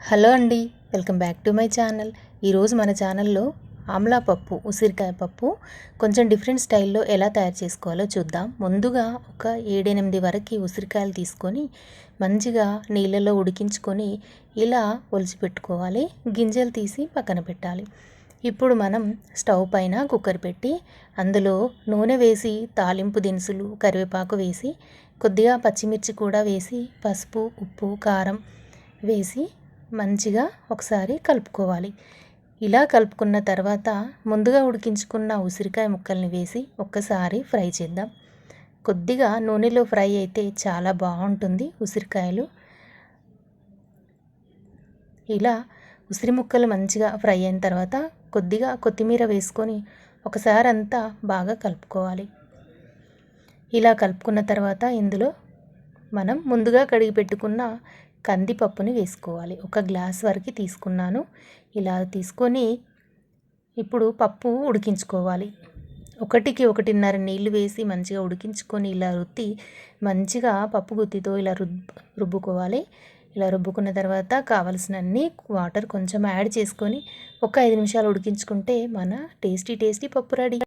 Hello అండి welcome back to my channel. ఈరోజు మన ఛానల్లో ఆమ్లా పప్పు ఉసిరికాయ పప్పు కొంచెం డిఫరెంట్ స్టైల్లో ఎలా తయారు చేసుకోవాలో చూద్దాం. ముందుగా ఒక ఏడెనిమిది వరకు ఉసిరికాయలు తీసుకొని మంచిగా నీళ్ళలో ఉడికించుకొని ఇలా ఒలిచిపెట్టుకోవాలి. గింజలు తీసి పక్కన పెట్టాలి. ఇప్పుడు మనం స్టవ్ పైన కుక్కర్ పెట్టి అందులో నూనె వేసి తాలింపు దినుసులు కరివేపాకు వేసి కొద్దిగా పచ్చిమిర్చి కూడా వేసి పసుపు ఉప్పు కారం వేసి మంచిగా ఒకసారి కలుపుకోవాలి. ఇలా కలుపుకున్న తర్వాత ముందుగా ఉడికించుకున్న ఉసిరికాయ ముక్కల్ని వేసి ఒక్కసారి ఫ్రై చేద్దాం. కొద్దిగా నూనెలో ఫ్రై అయితే చాలా బాగుంటుంది ఉసిరికాయలు. ఇలా ఉసిరి ముక్కలు మంచిగా ఫ్రై అయిన తర్వాత కొద్దిగా కొత్తిమీర వేసుకొని ఒకసారి అంతా బాగా కలుపుకోవాలి. ఇలా కలుపుకున్న తర్వాత ఇందులో మనం ముందుగా కడిగి పెట్టుకున్న కందిపప్పుని వేసుకోవాలి. ఒక గ్లాస్ వరకు తీసుకున్నాను. ఇలా తీసుకొని ఇప్పుడు పప్పు ఉడికించుకోవాలి. ఒకటికి ఒకటిన్నర నీళ్ళు వేసి మంచిగా ఉడికించుకొని ఇలా రుద్ది మంచిగా పప్పు గుత్తితో ఇలా రుబ్ రుబ్బుకోవాలి. ఇలా రుబ్బుకున్న తర్వాత కావలసినన్ని వాటర్ కొంచెం యాడ్ చేసుకొని ఒక ఐదు నిమిషాలు ఉడికించుకుంటే మన టేస్టీ టేస్టీ పప్పు రెడీ.